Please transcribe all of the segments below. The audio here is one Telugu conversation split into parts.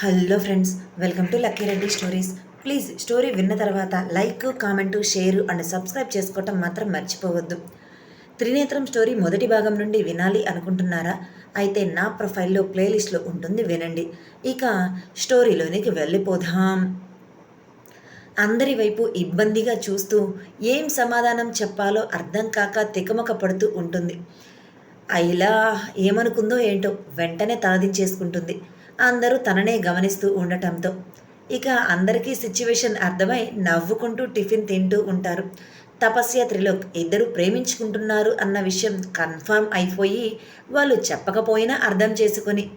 Hello friends welcome to Lucky Reddy stories. Please story విన్న తర్వాత like comment share and subscribe చేసుకోవటం మాత్రం మర్చిపోవద్దు. త్రినేత్రం స్టోరీ మొదటి భాగం నుండి వినాలి అనుకుంటున్నారా? అయితే నా ప్రొఫైల్లో ప్లేలిస్ట్లో ఉంటుంది వినండి. ఇక స్టోరీలోనికి వెళ్ళిపోదాం. అందరి వైపు ఇబ్బందిగా చూస్తూ ఏం సమాధానం చెప్పాలో అర్థం కాక తికమక పడుతూ ఉంటుంది. అయిలా ఏమనుకుందో ఏంటో వెంటనే తలదించేసుకుంటుంది. అందరూ తననే గమనిస్తూ ఉండటంతో. ఇక అందరికీ సిచ్యువేషన్ అర్థమై నవ్వుకుంటూ టిఫిన్ తింటూ ఉంటారు. తపస్య త్రిలోక్ ఇద్దరు ప్రేమించుకుంటున్నారు అన్న విషయం కన్ఫర్మ్ అయిపోయి వాళ్ళు చెప్పకపోయినా అర్థం చేసుకొని.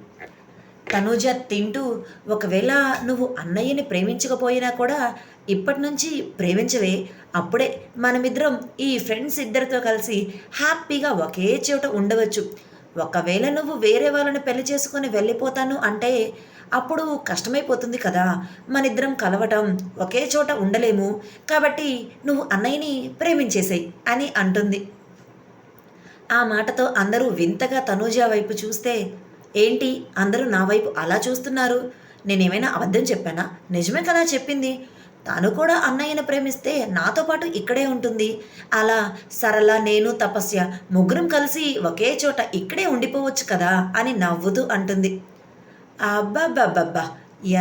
తనూజ తింటూ ఒకవేళ నువ్వు అన్నయ్యని ప్రేమించకపోయినా కూడా ఇప్పటి నుంచి ప్రేమించవే. అప్పుడే మనమిద్దరం ఈ ఫ్రెండ్స్ ఇద్దరితో కలిసి హ్యాపీగా ఒకే చోట ఉండవచ్చు. ఒకవేళ నువ్వు వేరే వాళ్ళని పెళ్ళి చేసుకొని వెళ్ళిపోతాను అంటే అప్పుడు కష్టమైపోతుంది కదా. మనిద్దరం కలవటం ఒకే చోట ఉండలేము. కాబట్టి నువ్వు అన్నయ్యని ప్రేమించేసేయి అని అంటుంది. ఆ మాటతో అందరూ వింతగా తనూజ వైపు చూస్తే ఏంటి? అందరూ నా వైపు అలా చూస్తున్నారు? నేనేమైనా అబద్ధం చెప్పానా? నిజమే కదా చెప్పింది. తాను కూడా అన్నయ్యను ప్రేమిస్తే నాతో పాటు ఇక్కడే ఉంటుంది. అలా సరళ నేను తపస్య ముగ్గురం కలిసి ఒకే చోట ఇక్కడే ఉండిపోవచ్చు కదా అని నవ్వుతూ అంటుంది. అబ్బబ్బబ్బబ్బా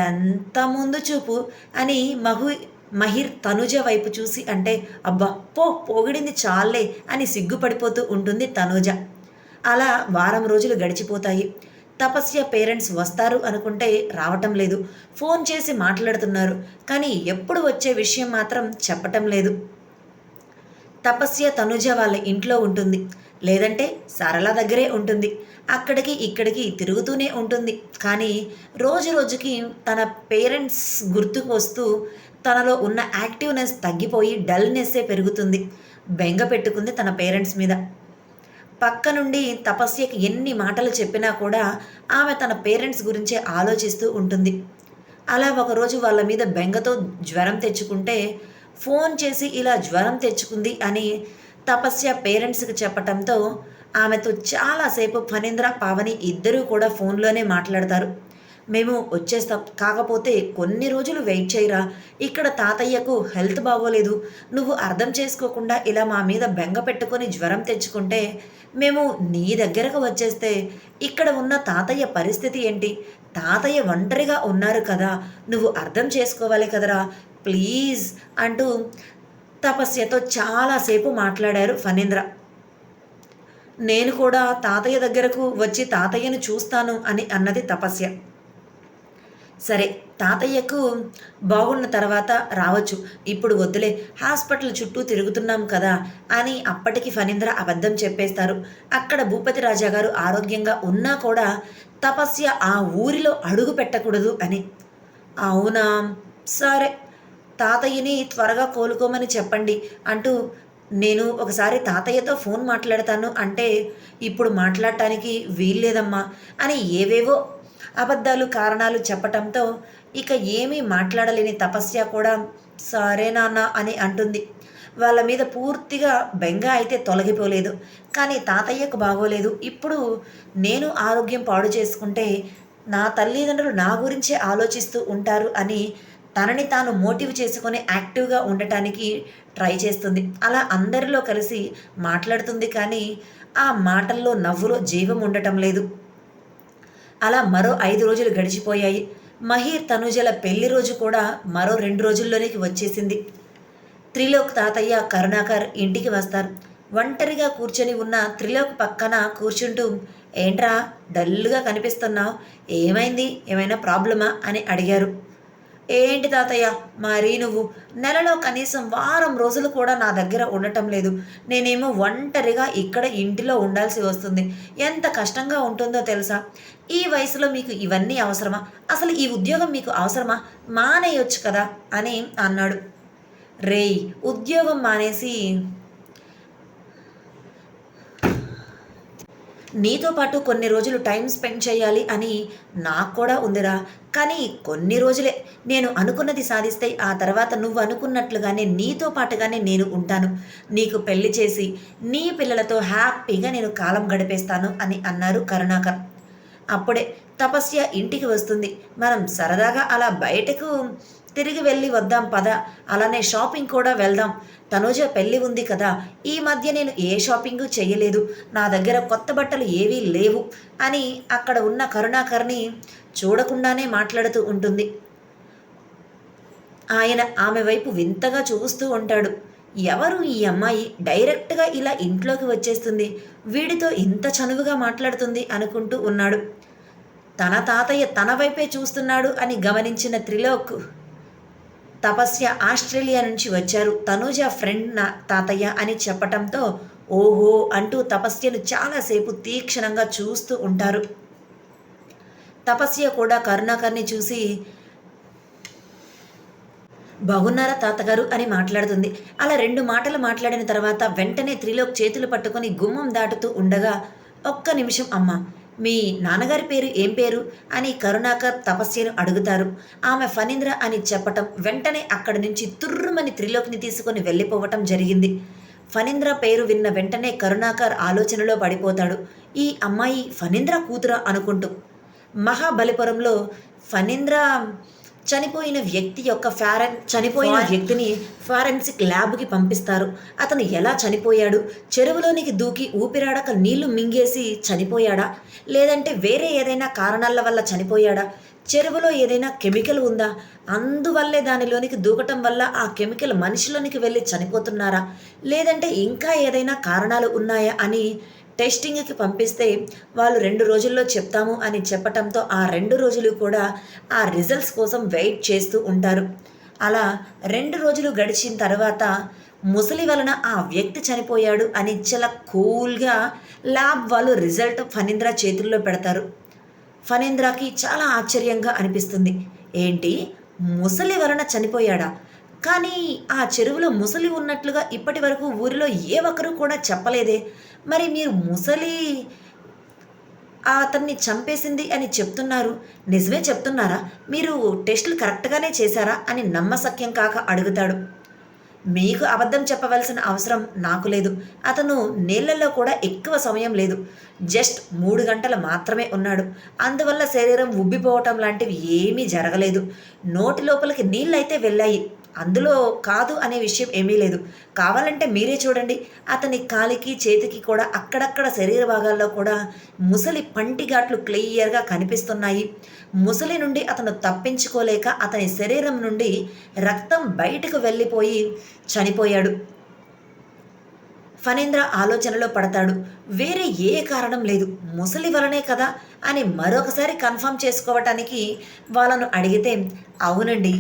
ఎంత ముందు చూపు అని మహు మహిర్ తనుజ వైపు చూసి అంటే అబ్బా పో పోగిడింది చాలే అని సిగ్గుపడిపోతూ ఉంటుంది తనుజ. అలా వారం రోజులు గడిచిపోతాయి. తపస్య పేరెంట్స్ వస్తారు అనుకుంటే రావటం లేదు. ఫోన్ చేసి మాట్లాడుతున్నారు. కానీ ఎప్పుడు వచ్చే విషయం మాత్రం చెప్పటం లేదు. తపస్య తనుజ వాళ్ళ ఇంట్లో ఉంటుంది. లేదంటే సరళ దగ్గరే ఉంటుంది. అక్కడికి ఇక్కడికి తిరుగుతూనే ఉంటుంది. కానీ రోజు రోజుకి తన పేరెంట్స్ గుర్తుకు వస్తూ తనలో ఉన్న యాక్టివ్నెస్ తగ్గిపోయి డల్నెస్సే పెరుగుతుంది. బెంగ పెట్టుకుంది తన పేరెంట్స్ మీద. పక్క నుండి తపస్యకి ఎన్ని మాటలు చెప్పినా కూడా ఆమె తన పేరెంట్స్ గురించే ఆలోచిస్తూ ఉంటుంది. అలా ఒకరోజు వాళ్ళ మీద బెంగతో జ్వరం తెచ్చుకుంటే ఫోన్ చేసి ఇలా జ్వరం తెచ్చుకుంది అని తపస్య పేరెంట్స్కి చెప్పటంతో ఆమెతో చాలాసేపు ఫణీంద్ర పావని ఇద్దరూ కూడా ఫోన్లోనే మాట్లాడతారు. మేము వచ్చేస్తాం. కాకపోతే కొన్ని రోజులు వెయిట్ చేయరా? ఇక్కడ తాతయ్యకు హెల్త్ బాగోలేదు. నువ్వు అర్థం చేసుకోకుండా ఇలా మా మీద బెంగ పెట్టుకొని జ్వరం తెచ్చుకుంటే మేము నీ దగ్గరకు వచ్చేస్తే ఇక్కడ ఉన్న తాతయ్య పరిస్థితి ఏంటి? తాతయ్య ఒంటరిగా ఉన్నారు కదా. నువ్వు అర్థం చేసుకోవాలి కదరా? ప్లీజ్ అంటూ తపస్యతో చాలాసేపు మాట్లాడారు ఫణీంద్ర. నేను కూడా తాతయ్య దగ్గరకు వచ్చి తాతయ్యను చూస్తాను అని అన్నది తపస్య. సరే తాతయ్యకు బాగున్న తర్వాత రావచ్చు. ఇప్పుడు వద్దులే హాస్పిటల్ చుట్టూ తిరుగుతున్నాం కదా అని అప్పటికి ఫణీంద్ర అబద్ధం చెప్పేస్తారు. అక్కడ భూపతి రాజా గారు ఆరోగ్యంగా ఉన్నా కూడా తపస్య ఆ ఊరిలో అడుగు పెట్టకూడదు అని. అవునా? సరే తాతయ్యని త్వరగా కోలుకోమని చెప్పండి అంటూ నేను ఒకసారి తాతయ్యతో ఫోన్ మాట్లాడతాను అంటే ఇప్పుడు మాట్లాడటానికి వీల్లేదమ్మా అని ఏవేవో అబద్ధాలు కారణాలు చెప్పటంతో ఇక ఏమీ మాట్లాడలేని తపస్య కూడా సరే నాన్న అని అంటుంది. వాళ్ళ మీద పూర్తిగా బెంగ అయితే తొలగిపోలేదు. కానీ తాతయ్యకు బాగోలేదు. ఇప్పుడు నేను ఆరోగ్యం పాడు చేసుకుంటే నా తల్లిదండ్రులు నా గురించే ఆలోచిస్తూ ఉంటారు అని తనని తాను మోటివ్ చేసుకొని యాక్టివ్గా ఉండటానికి ట్రై చేస్తుంది. అలా అందరిలో కలిసి మాట్లాడుతుంది కానీ ఆ మాటల్లో నవ్వులో జీవం ఉండటం లేదు. అలా మరో ఐదు రోజులు గడిచిపోయాయి. మహీర్ తనుజల పెళ్ళి రోజు కూడా మరో రెండు రోజుల్లోనికి వచ్చేసింది. త్రిలోక్ తాతయ్య కరుణాకర్ ఇంటికి వస్తారు. ఒంటరిగా కూర్చొని ఉన్న త్రిలోక్ పక్కన కూర్చుంటూ ఏంట్రా డల్గా కనిపిస్తున్నావు? ఏమైంది? ఏమైనా ప్రాబ్లమా? అని అడిగారు. ఏంటి తాతయ్య? మరీ నువ్వు? నెలలో కనీసం వారం రోజులు కూడా నా దగ్గర ఉండటం లేదు. నేనేమో ఒంటరిగా ఇక్కడ ఇంటిలో ఉండాల్సి వస్తుంది. ఎంత కష్టంగా ఉంటుందో తెలుసా? ఈ వయసులో మీకు ఇవన్నీ అవసరమా? అసలు ఈ ఉద్యోగం మీకు అవసరమా? మానేయొచ్చు కదా? అని అన్నాడు. రేయ్ ఉద్యోగం మానేసి నీతో పాటు కొన్ని రోజులు టైం స్పెండ్ చేయాలి అని నాకు కూడా ఉందిరా. కానీ కొన్ని రోజులే నేను అనుకున్నది సాధిస్తే ఆ తర్వాత నువ్వు అనుకున్నట్లుగానే నీతో పాటుగానే నేను ఉంటాను. నీకు పెళ్ళి చేసి నీ పిల్లలతో హ్యాపీగా నేను కాలం గడిపేస్తాను అని అన్నారు కరుణాకర్. అప్పుడే తపస్య ఇంటికి వస్తుంది. మనం సరదాగా అలా బయటకు తిరిగి వెళ్ళి వద్దాం పద. అలానే షాపింగ్ కూడా వెళ్దాం. తనుజ పెళ్ళి ఉంది కదా ఈ మధ్య నేను ఏ షాపింగు చేయలేదు. నా దగ్గర కొత్త బట్టలు ఏవీ లేవు అని అక్కడ ఉన్న కరుణాకర్ని చూడకుండానే మాట్లాడుతూ ఉంటుంది. ఆయన ఆమె వైపు వింతగా చూస్తూ ఉంటాడు. ఎవరు ఈ అమ్మాయి? డైరెక్ట్గా ఇలా ఇంట్లోకి వచ్చేస్తుంది. వీడితో ఇంత చనువుగా మాట్లాడుతుంది అనుకుంటూ ఉన్నాడు. తన తాతయ్య తన వైపే చూస్తున్నాడు అని గమనించిన త్రిలోక్ తపస్య ఆస్ట్రేలియా నుంచి వచ్చారు. తనూజ ఫ్రెండ్ నా తాతయ్య అని చెప్పటంతో ఓహో అంటూ తపస్యను చాలాసేపు తీక్షణంగా చూస్తూ ఉంటారు. తపస్య కూడా కరుణాకర్ని చూసి బాగున్నారా తాతగారు? అని మాట్లాడుతుంది. అలా రెండు మాటలు మాట్లాడిన తర్వాత వెంటనే త్రిలోక్ చేతులు పట్టుకొని గుమ్మం దాటుతూ ఉండగా ఒక్క నిమిషం అమ్మ మీ నాన్నగారి పేరు ఏం పేరు అని కరుణాకర్ తపస్యను అడుగుతారు. ఆమె ఫణీంద్ర అని చెప్పటం వెంటనే అక్కడి నుంచి తుర్రుమని త్రిలోక్ని తీసుకొని వెళ్ళిపోవటం జరిగింది. ఫణీంద్ర పేరు విన్న వెంటనే కరుణాకర్ ఆలోచనలో పడిపోతాడు. ఈ అమ్మాయి ఫణీంద్ర కూతురా అనుకుంటూ. మహాబలిపురంలో ఫణీంద్ర చనిపోయిన వ్యక్తి యొక్క ఫారెన్ చనిపోయిన వ్యక్తిని ఫారెన్సిక్ ల్యాబ్కి పంపిస్తారు. అతను ఎలా చనిపోయాడు? చెరువులోనికి దూకి ఊపిరాడక నీళ్ళు మింగేసి చనిపోయాడా? లేదంటే వేరే ఏదైనా కారణాల వల్ల చనిపోయాడా? చెరువులో ఏదైనా కెమికల్ ఉందా? అందువల్లే దానిలోనికి దూకటం వల్ల ఆ కెమికల్ మనిషిలోనికి వెళ్ళి చనిపోతున్నారా? లేదంటే ఇంకా ఏదైనా కారణాలు ఉన్నాయా అని టెస్టింగ్కి పంపిస్తే వాళ్ళు రెండు రోజుల్లో చెప్తాము అని చెప్పటంతో ఆ రెండు రోజులు కూడా ఆ రిజల్ట్స్ కోసం వెయిట్ చేస్తూ ఉంటారు. అలా రెండు రోజులు గడిచిన తర్వాత ముసలి వలన ఆ వ్యక్తి చనిపోయాడు అని చాలా కూల్గా ల్యాబ్ వాళ్ళు రిజల్ట్ ఫణీంద్ర చేతుల్లో పెడతారు. ఫణీంద్రకి చాలా ఆశ్చర్యంగా అనిపిస్తుంది. ఏంటి? ముసలి వలన చనిపోయాడా? కానీ ఆ చెరువులో ముసలి ఉన్నట్లుగా ఇప్పటి వరకు ఊరిలో ఏ ఒక్కరు కూడా చెప్పలేదే. మరి మీరు ముసలి అతన్ని చంపేసింది అని చెప్తున్నారు. నిజమే చెప్తున్నారా? మీరు టెస్టులు కరెక్ట్గానే చేశారా? అని నమ్మసక్యం కాక అడుగుతాడు. మీకు అబద్ధం చెప్పవలసిన అవసరం నాకు లేదు. అతను నీళ్ళల్లో కూడా ఎక్కువ సమయం లేదు. జస్ట్ మూడు గంటలు మాత్రమే ఉన్నాడు. అందువల్ల శరీరం ఉబ్బిపోవటం లాంటివి ఏమీ జరగలేదు. నోటి లోపలికి నీళ్ళైతే వెళ్ళాయి. అందులో కాదు అనే విషయం ఏమీ లేదు. కావాలంటే మీరే చూడండి. అతని కాలికి చేతికి కూడా అక్కడక్కడ శరీర భాగాల్లో కూడా ముసలి పంటిఘాట్లు క్లియర్గా కనిపిస్తున్నాయి. ముసలి నుండి అతను తప్పించుకోలేక అతని శరీరం నుండి రక్తం బయటకు వెళ్ళిపోయి చనిపోయాడు. ఫణేంద్ర ఆలోచనలో పడతాడు. వేరే ఏ కారణం లేదు. ముసలి వలనే కదా అని మరొకసారి కన్ఫర్మ్ చేసుకోవటానికి వాళ్ళను అడిగితే అవునండి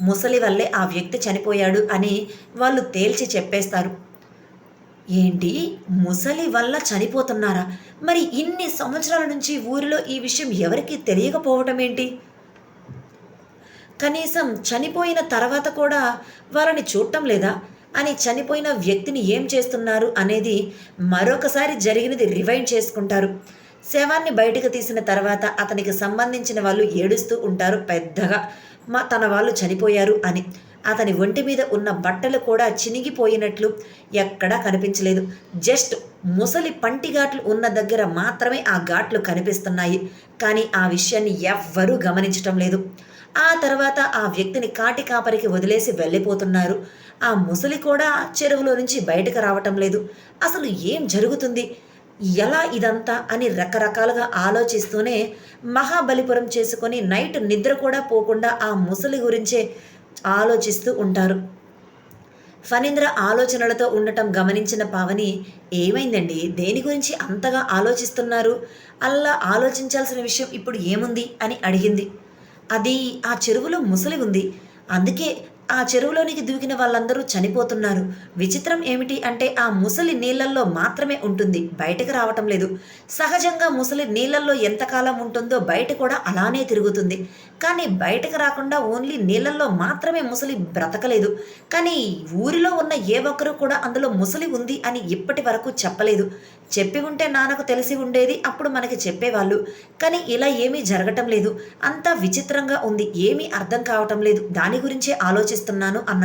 ముసలి వల్లే ఆ వ్యక్తి చనిపోయాడు అని వాళ్ళు తేల్చి చెప్పేస్తారు. ఏంటి? ముసలి వల్ల చనిపోతున్నారా? మరి ఇన్ని సంవత్సరాల నుంచి ఊరిలో ఈ విషయం ఎవరికీ తెలియకపోవటం ఏంటి? కనీసం చనిపోయిన తర్వాత కూడా వాళ్ళని చూడటం లేదా? అని చనిపోయిన వ్యక్తిని ఏం చేస్తున్నారు అనేది మరొకసారి జరిగినది రివైండ్ చేసుకుంటారు. శవాన్ని బయటకు తీసిన తర్వాత అతనికి సంబంధించిన వాళ్ళు ఏడుస్తూ ఉంటారు పెద్దగా. మా తన వాళ్ళు చనిపోయారు అని. అతని ఒంటి మీద ఉన్న బట్టలు కూడా చినిగిపోయినట్లు ఎక్కడా కనిపించలేదు. జస్ట్ ముసలి పంటి ఘాట్లు ఉన్న దగ్గర మాత్రమే ఆ ఘాట్లు కనిపిస్తున్నాయి. కానీ ఆ విషయాన్ని ఎవ్వరూ గమనించటం లేదు. ఆ తర్వాత ఆ వ్యక్తిని కాటి కాపరికి వదిలేసి వెళ్ళిపోతున్నారు. ఆ ముసలి కూడా చెరువులో నుంచి బయటకు రావటం లేదు. అసలు ఏం జరుగుతుంది? ఎలా ఇదంతా అని రకరకాలుగా ఆలోచిస్తూనే మహాబలిపురం చేసుకొని నైట్ నిద్ర కూడా పోకుండా ఆ ముసలి గురించే ఆలోచిస్తూ ఉంటారు. ఫణీంద్ర ఆలోచనలతో ఉండటం గమనించిన పావని ఏమైందండి? దేని గురించి అంతగా ఆలోచిస్తున్నారు? అలా ఆలోచించాల్సిన విషయం ఇప్పుడు ఏముంది? అని అడిగింది. అది ఆ చెరువులో ముసలి ఉంది. అందుకే ఆ చెరువులోనికి దూకిన వాళ్ళందరూ చనిపోతున్నారు. విచిత్రం ఏమిటి అంటే ఆ ముసలి నీళ్ళల్లో మాత్రమే ఉంటుంది. బయటకు రావటం లేదు. సహజంగా ముసలి నీళ్ళల్లో ఎంతకాలం ఉంటుందో బయట కూడా అలానే తిరుగుతుంది. కానీ బయటకు రాకుండా ఓన్లీ నీళ్ళల్లో మాత్రమే ముసలి బ్రతకలేదు. కానీ ఊరిలో ఉన్న ఏ ఒక్కరూ కూడా అందులో ముసలి ఉంది అని ఇప్పటి వరకు చెప్పలేదు. చెప్పి ఉంటే నాన్నకు తెలిసి ఉండేది అప్పుడు మనకి చెప్పేవాళ్ళు. కానీ ఇలా ఏమీ జరగటం లేదు. అంతా విచిత్రంగా ఉంది. ఏమీ అర్థం కావటం లేదు. దాని గురించే ఆలోచిస్తున్నాను అన్న